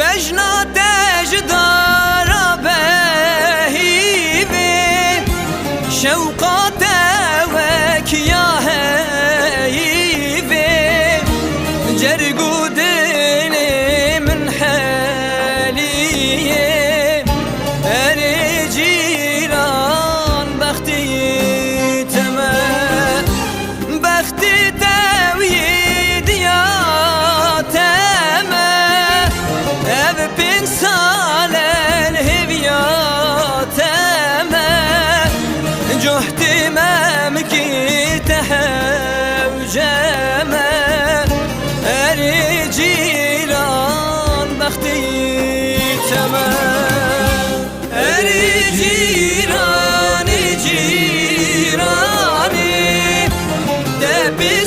بجنا تجدار بهيبي شوقات وكيا هيبي جرقو ديني من حالي Eri ciran bəxti itəmə Eri cirani cirani De bir